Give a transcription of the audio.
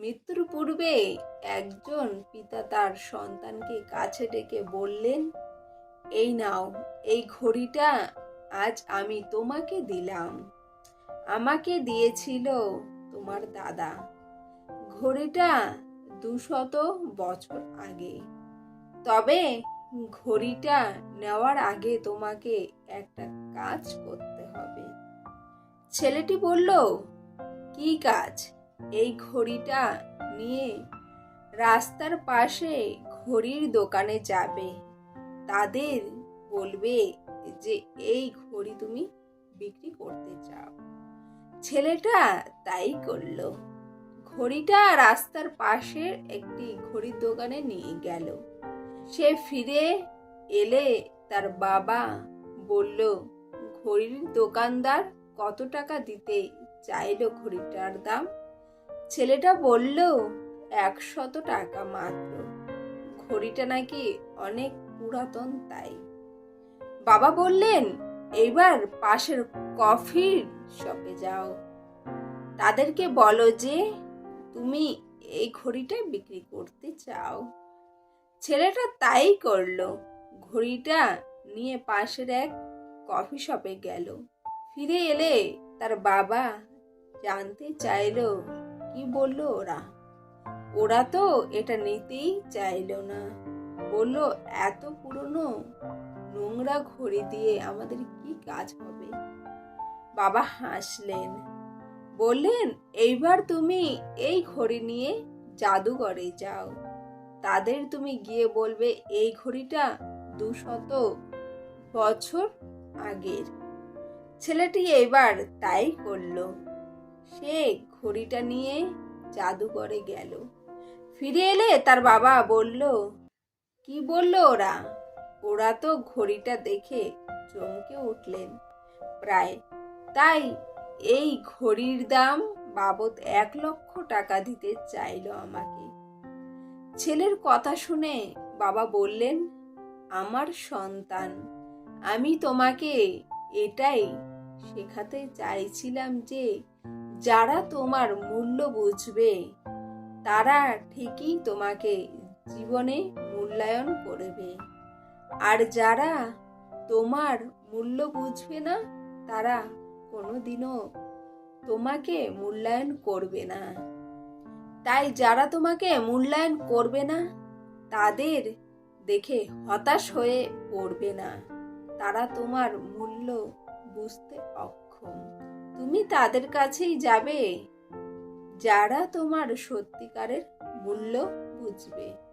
মৃত্যুর পূর্বে একজন পিতা তার সন্তানকে কাছে ডেকে বললেন, এই নাও, এই ঘড়িটা আজ আমি তোমাকে দিলাম। আমাকে দিয়েছিল তোমার দাদা। ঘড়িটা দুশত বছর আগে। তবে ঘড়িটা নেওয়ার আগে তোমাকে একটা কাজ করতে হবে। ছেলেটি বলল, কি কাজ? এই ঘড়িটা নিয়ে রাস্তার পাশে ঘড়ির দোকানে যাবে। তাদের বলবে যে, এই ঘড়ি তুমি বিক্রি করতে চাও। ছেলেটা তাই করল। ঘড়িটা রাস্তার পাশের একটি ঘড়ির দোকানে নিয়ে গেল। সে ফিরে এলে তার বাবা বলল, ঘড়ির দোকানদার কত টাকা দিতে চাইলো ঘড়িটার দাম? ছেলেটা বলল, একশত টাকা মাত্র। ঘড়িটা নাকি অনেক পুরাতন তাই। বাবা বললেন, এইবার পাশের কফির শপে যাও। তাদেরকে বলো যে, তুমি এই ঘড়িটা বিক্রি করতে চাও। ছেলেটা তাই করল। ঘড়িটা নিয়ে পাশের এক কফি শপে গেল। ফিরে এলে তার বাবা জানতে চাইলো কি বলল ওরা? ওরা তো এটা নিতেই চাইলো না। বলল, এত পুরনো নোংরা ঘড়ি দিয়ে আমাদের কি কাজ হবে? বাবা হাসলেন। বললেন, এইবার তুমি এই ঘড়ি নিয়ে জাদুঘরে যাও। তাদের তুমি গিয়ে বলবে এই ঘড়িটা দুশত বছর আগের। ছেলেটি এবার তাই করল। সে ঘড়িটা নিয়ে জাদুঘরে গেল। ফিরে এলে তার বাবা বলল, কি বলল ওরা? ওরা তো ঘড়িটা দেখে চমকে উঠলেন। প্রায় তাই এই ঘড়ির দাম বাবদ এক লক্ষ টাকা দিতে চাইলো আমাকে। ছেলের কথা শুনে বাবা বললেন, আমার সন্তান, আমি তোমাকে এটাই শেখাতে চাইছিলাম যে যারা তোমার মূল্য বুঝবে, তারা ঠিকই তোমাকে জীবনে মূল্যায়ন করবে। আর যারা তোমার মূল্য বুঝবে না, তারা কোনোদিনও তোমাকে মূল্যায়ন করবে না। তাই যারা তোমাকে মূল্যায়ন করবে না, তাদের দেখে হতাশ হয়ে পড়বে না। তারা তোমার মূল্য বুঝতে অক্ষম। তুমি তাদের কাছেই যাবে। যারা তোমার সত্যিকারের মূল্য বুঝবে।